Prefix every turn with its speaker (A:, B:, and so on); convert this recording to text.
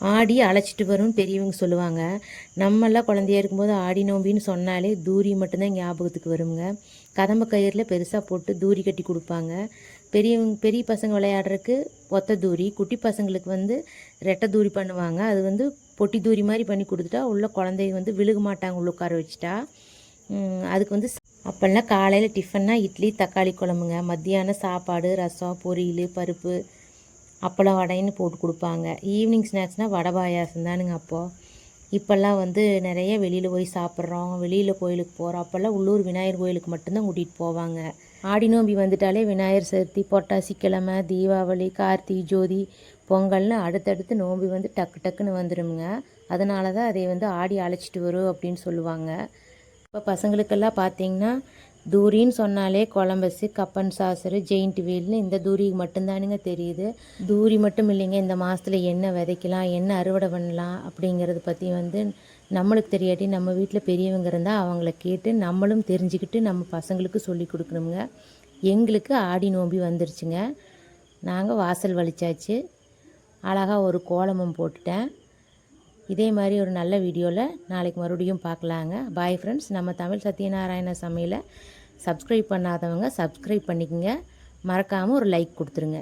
A: ஆடி அழைச்சிட்டு வரும்னு பெரியவங்க சொல்லுவாங்க. நம்மெல்லாம் குழந்தையா இருக்கும்போது ஆடி நோம்பின்னு சொன்னாலே தூரி மட்டும்தான் ஞாபகத்துக்கு வருங்க. கதம்ப கயிறில் பெருசாக போட்டு தூரி கட்டி கொடுப்பாங்க. பெரியவங்க பெரிய பசங்க விளையாடுறதுக்கு ஒத்த தூரி குட்டி பசங்களுக்கு வந்து ரெட்டை தூரி பண்ணுவாங்க. அது வந்து பொட்டி தூரி மாதிரி பண்ணி கொடுத்துட்டா உள்ள குழந்தைங்க வந்து விழுக மாட்டாங்க உள்ள உட்கார வச்சுட்டா. அதுக்கு வந்து அப்போல்லாம் காலையில் டிஃபன்னா இட்லி தக்காளி குழம்புங்க. மத்தியானம் சாப்பாடு ரசம் பொரியல் பருப்பு அப்பளம் வடைன்னு போட்டு கொடுப்பாங்க. ஈவினிங் ஸ்நாக்ஸ்னால் வடை பாயாசம் தானுங்க அப்போது இப்போல்லாம் வந்து நிறைய வெளியில் போய் சாப்பிட்றோம். வெளியில் கோயிலுக்கு போகிறோம் அப்போல்லாம் உள்ளூர் விநாயகர் கோயிலுக்கு மட்டும்தான் கூட்டிகிட்டு போவாங்க. ஆடி நோம்பி வந்துட்டாலே விநாயகர் சதுர்த்தி பொட்டாசி கிழமை தீபாவளி கார்த்திகை ஜோதி பொங்கல்னு அடுத்தடுத்து நோம்பி வந்து டக்கு டக்குன்னு வந்துடுமுங்க அதனால தான் அதை வந்து ஆடி அழைச்சிட்டு வரும் அப்படின்னு சொல்லுவாங்க. இப்போ பசங்களுக்கெல்லாம் பார்த்தீங்கன்னா தூரின்னு சொன்னாலே Columbus cup and saucer giant வீல்னு இந்த தூரிக்கு மட்டும்தானுங்க தெரியுது. தூரி மட்டும் இல்லைங்க இந்த மாதத்துல என்ன விதைக்கலாம் என்ன அறுவடை பண்ணலாம் அப்படிங்கிறத பற்றி வந்து நம்மளுக்கு தெரியாட்டி நம்ம வீட்டில் பெரியவங்க இருந்தால் அவங்கள கேட்டு நம்மளும் தெரிஞ்சுக்கிட்டு நம்ம பசங்களுக்கு சொல்லி கொடுக்கணுங்க. எங்களுக்கு ஆடி நோம்பி வந்துருச்சுங்க. நாங்கள் வாசல் வலிச்சாச்சு. அழகாக ஒரு கோலமும் போட்டுட்டேன். இதே மாதிரி ஒரு நல்ல வீடியோவில் நாளைக்கு மறுபடியும் பார்க்கலாங்க. பாய் ஃப்ரெண்ட்ஸ் நம்ம தமிழ் சத்யநாராயண சமையலை சப்ஸ்கிரைப் பண்ணாதவங்க சப்ஸ்கிரைப் பண்ணிக்கோங்க. மறக்காமல் ஒரு லைக் கொடுத்துருங்க.